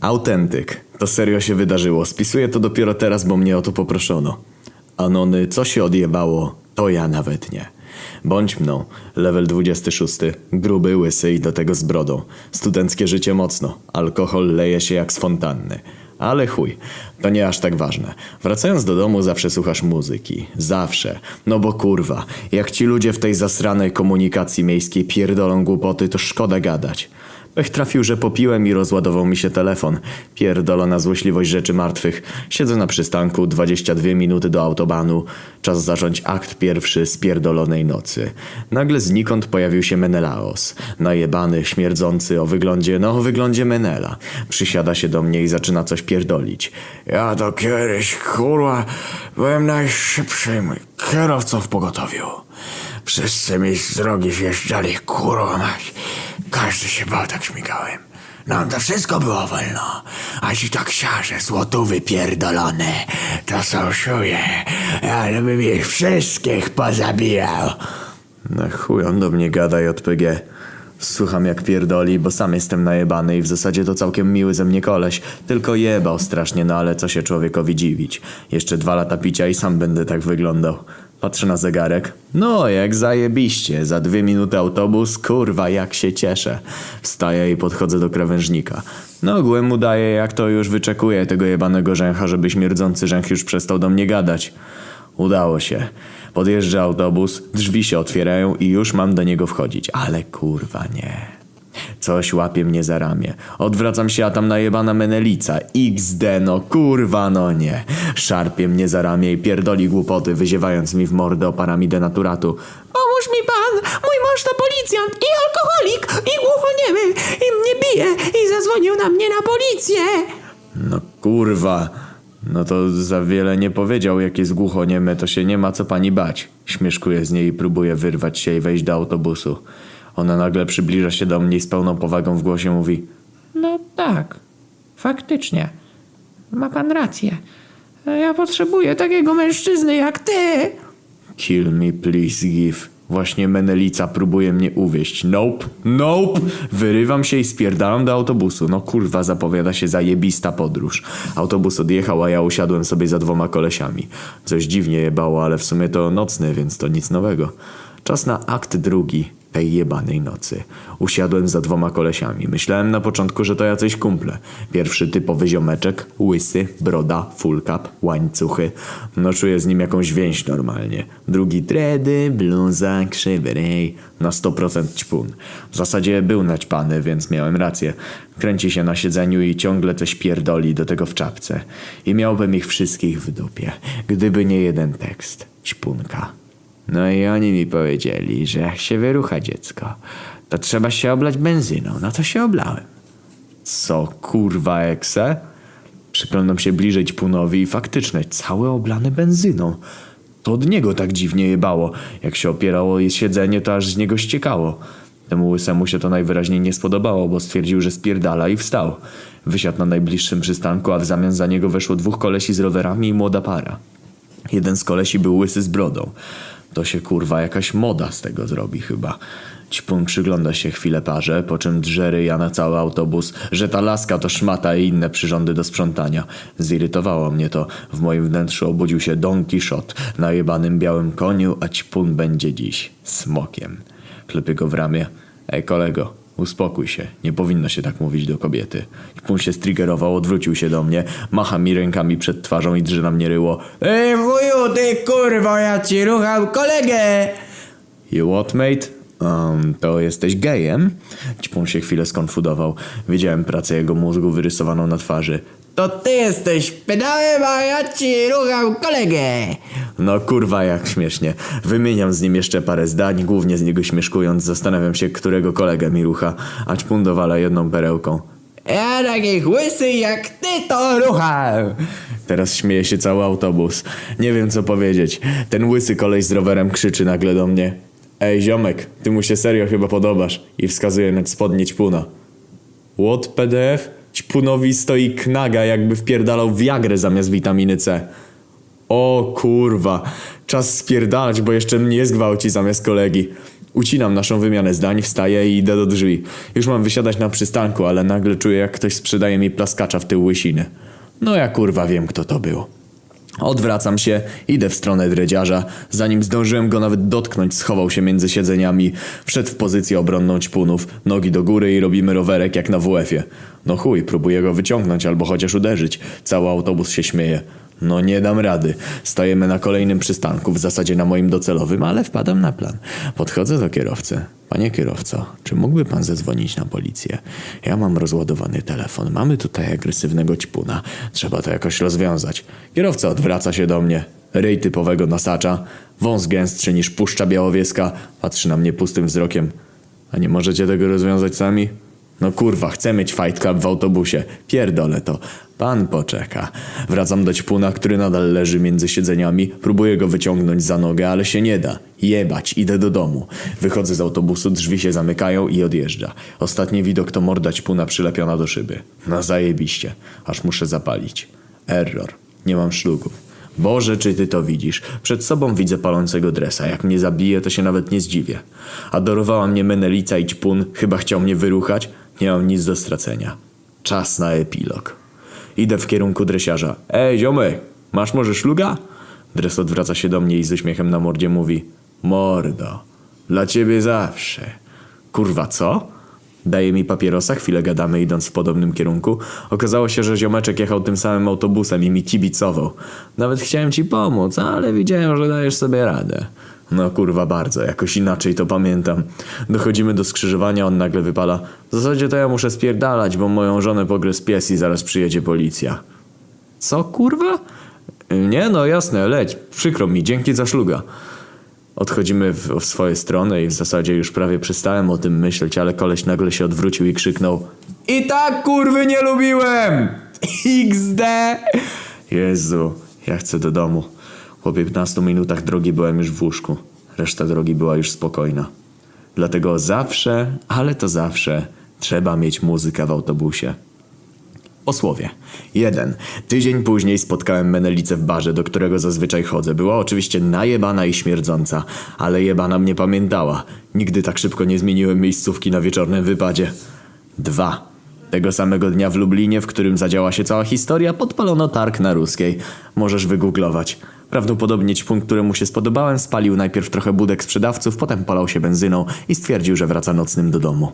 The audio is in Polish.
Autentyk. To serio się wydarzyło. Spisuję to dopiero teraz, bo mnie o to poproszono. Anony, co się odjebało, to ja nawet nie. Bądź mną. Level 26. Gruby, łysy i do tego z brodą. Studenckie życie mocno. Alkohol leje się jak z fontanny. Ale chuj, to nie aż tak ważne. Wracając do domu zawsze słuchasz muzyki. Zawsze. No bo kurwa, jak ci ludzie w tej zasranej komunikacji miejskiej pierdolą głupoty, to szkoda gadać. Pech trafił, że popiłem i rozładował mi się telefon. Pierdolona złośliwość rzeczy martwych. Siedzę na przystanku, 22 minuty do autobanu. Czas zacząć akt pierwszy z pierdolonej nocy. Nagle znikąd pojawił się Menelaos. Najebany, śmierdzący, o wyglądzie, no o wyglądzie Menela. Przysiada się do mnie i zaczyna coś pierdolić. Ja to kiedyś, kurwa, byłem najszybszym kierowcą w pogotowiu. Wszyscy mi z drogi zjeżdżali, kurwa mać. Każdy się bał, tak śmigałem. Nam to wszystko było wolno. A ci tak siarze, złotówy pierdolone, to są szuje. Ale bym ich wszystkich pozabijał. Na chuj on do mnie gada JPG. Słucham jak pierdoli, bo sam jestem najebany i w zasadzie to całkiem miły ze mnie koleś. Tylko jebał strasznie, no ale co się człowiekowi dziwić. Jeszcze dwa lata picia i sam będę tak wyglądał. Patrzę na zegarek. No, jak zajebiście. Za dwie minuty autobus, kurwa, jak się cieszę. Wstaję i podchodzę do krawężnika. No, ogółem mu daję, jak to już wyczekuję tego jebanego rzęcha, żeby śmierdzący rzęch już przestał do mnie gadać. Udało się. Podjeżdża autobus, drzwi się otwierają i już mam do niego wchodzić. Ale kurwa nie. Coś łapie mnie za ramię. Odwracam się, a tam najebana menelica. XD, no kurwa, no nie. Szarpie mnie za ramię i pierdoli głupoty, wyziewając mi w mordę oparami denaturatu. Pomóż mi pan! Mój mąż to policjant i alkoholik i głuchoniemy i mnie bije i zadzwonił na mnie na policję! No kurwa. No to za wiele nie powiedział, jak jest głuchoniemy, to się nie ma co pani bać. Śmieszkuję z niej i próbuję wyrwać się i wejść do autobusu. Ona nagle przybliża się do mnie i z pełną powagą w głosie mówi No tak, faktycznie. Ma pan rację. Ja potrzebuję takiego mężczyzny jak ty. Kill me please give. Właśnie Menelica próbuje mnie uwieść. Nope, nope. Wyrywam się i spierdalam do autobusu. No kurwa, zapowiada się zajebista podróż. Autobus odjechał, a ja usiadłem sobie za dwoma kolesiami. Coś dziwnie jebało, ale w sumie to nocny, więc to nic nowego. Czas na akt drugi tej jebanej nocy. Usiadłem za dwoma kolesiami. Myślałem na początku, że to jacyś kumple. Pierwszy typowy ziomeczek, łysy, broda, full cap, łańcuchy. No czuję z nim jakąś więź normalnie. Drugi dredy, bluza, krzywy rej. Na 100% ćpun. W zasadzie był naćpany, więc miałem rację. Kręci się na siedzeniu i ciągle coś pierdoli do tego w czapce. I miałbym ich wszystkich w dupie. Gdyby nie jeden tekst. Ćpunka. No i oni mi powiedzieli, że jak się wyrucha dziecko, to trzeba się oblać benzyną. No to się oblałem. Co kurwa ekse? Przyglądam się bliżej ćpunowi i faktycznie cały oblany benzyną. To od niego tak dziwnie jebało. Jak się opierało jej siedzenie, to aż z niego ściekało. Temu łysemu się to najwyraźniej nie spodobało, bo stwierdził, że spierdala i wstał. Wysiadł na najbliższym przystanku, a w zamian za niego weszło dwóch kolesi z rowerami i młoda para. Jeden z kolesi był łysy z brodą. To się kurwa jakaś moda z tego zrobi chyba. Ćpun przygląda się chwilę parze, po czym drze ryja na cały autobus, że ta laska to szmata i inne przyrządy do sprzątania. Zirytowało mnie to. W moim wnętrzu obudził się Don Quixote na jebanym białym koniu, a ćpun będzie dziś smokiem. Klepie go w ramię. Ej kolego, uspokój się. Nie powinno się tak mówić do kobiety. Ćpun się striggerował, odwrócił się do mnie, macha mi rękami przed twarzą i drze na mnie ryło. Ej, wuju, ty kurwa, ja ci rucham kolegę! You what, mate? Um, to jesteś gejem? Ćpun się chwilę skonfudował. Widziałem pracę jego mózgu wyrysowaną na twarzy. To ty jesteś pedałem, a ja ci rucham kolegę! No kurwa, jak śmiesznie. Wymieniam z nim jeszcze parę zdań, głównie z niego śmieszkując, zastanawiam się, którego kolegę mi rucha, a ćpun dowala jedną perełką. Ja takich łysy jak ty to rucham! Teraz śmieje się cały autobus. Nie wiem co powiedzieć. Ten łysy koleś z rowerem krzyczy nagle do mnie. Ej ziomek, ty mu się serio chyba podobasz. I wskazuje na spodnie ćpuna. What PDF? Ćpunowi stoi knaga jakby wpierdalał wiagrę zamiast witaminy C. O kurwa, czas spierdalać, bo jeszcze mnie zgwałci zamiast kolegi. Ucinam naszą wymianę zdań, wstaję i idę do drzwi. Już mam wysiadać na przystanku, ale nagle czuję jak ktoś sprzedaje mi plaskacza w tył łysiny. No ja kurwa wiem kto to był. Odwracam się, idę w stronę dredziarza. Zanim zdążyłem go nawet dotknąć, schował się między siedzeniami. Wszedł w pozycję obronną ćpunów, nogi do góry i robimy rowerek jak na WF-ie. No chuj, próbuję go wyciągnąć albo chociaż uderzyć. Cały autobus się śmieje. No nie dam rady. Stajemy na kolejnym przystanku, w zasadzie na moim docelowym, ale wpadam na plan. Podchodzę do kierowcy. Panie kierowco, czy mógłby pan zadzwonić na policję? Ja mam rozładowany telefon. Mamy tutaj agresywnego ćpuna. Trzeba to jakoś rozwiązać. Kierowca odwraca się do mnie. Ryj typowego nasacza. Wąs gęstszy niż puszcza białowieska. Patrzy na mnie pustym wzrokiem. A nie możecie tego rozwiązać sami? No kurwa, chcę mieć fight club w autobusie. Pierdolę to. Pan poczeka. Wracam do ćpuna, który nadal leży między siedzeniami. Próbuję go wyciągnąć za nogę, ale się nie da. Jebać, idę do domu. Wychodzę z autobusu, drzwi się zamykają i odjeżdża. Ostatni widok to morda ćpuna przylepiona do szyby. No zajebiście. Aż muszę zapalić. Error. Nie mam szlugów. Boże, czy ty to widzisz? Przed sobą widzę palącego dresa. Jak mnie zabije, to się nawet nie zdziwię. Adorowała mnie Menelica i ćpun. Chyba chciał mnie wyruchać. Nie mam nic do stracenia. Czas na epilog. Idę w kierunku dresiarza. Ej, ziomek, masz może szluga? Dres odwraca się do mnie i z uśmiechem na mordzie mówi. Mordo, dla ciebie zawsze. Kurwa, co? Daje mi papierosa, chwilę gadamy idąc w podobnym kierunku. Okazało się, że ziomeczek jechał tym samym autobusem i mi kibicował. Nawet chciałem ci pomóc, ale widziałem, że dajesz sobie radę. No kurwa bardzo, jakoś inaczej to pamiętam. Dochodzimy do skrzyżowania, on nagle wypala. W zasadzie to ja muszę spierdalać, bo moją żonę pogryzł pies i zaraz przyjedzie policja. Co kurwa? Nie no jasne, leć. Przykro mi, dzięki za szluga. Odchodzimy w, w swoje strony i w zasadzie już prawie przestałem o tym myśleć, ale koleś nagle się odwrócił i krzyknął I tak kurwy nie lubiłem! XD! Jezu, ja chcę do domu. Po 15 minutach drogi byłem już w łóżku. Reszta drogi była już spokojna. Dlatego zawsze, ale to zawsze, trzeba mieć muzykę w autobusie. Posłowie. 1. Tydzień później spotkałem Menelicę w barze, do którego zazwyczaj chodzę. Była oczywiście najebana i śmierdząca, ale jebana mnie pamiętała. Nigdy tak szybko nie zmieniłem miejscówki na wieczornym wypadzie. 2. Tego samego dnia w Lublinie, w którym zadziała się cała historia, podpalono targ na Ruskiej. Możesz wygooglować. Prawdopodobnie ćpun, któremu się spodobałem, spalił najpierw trochę budek sprzedawców, potem polał się benzyną i stwierdził, że wraca nocnym do domu.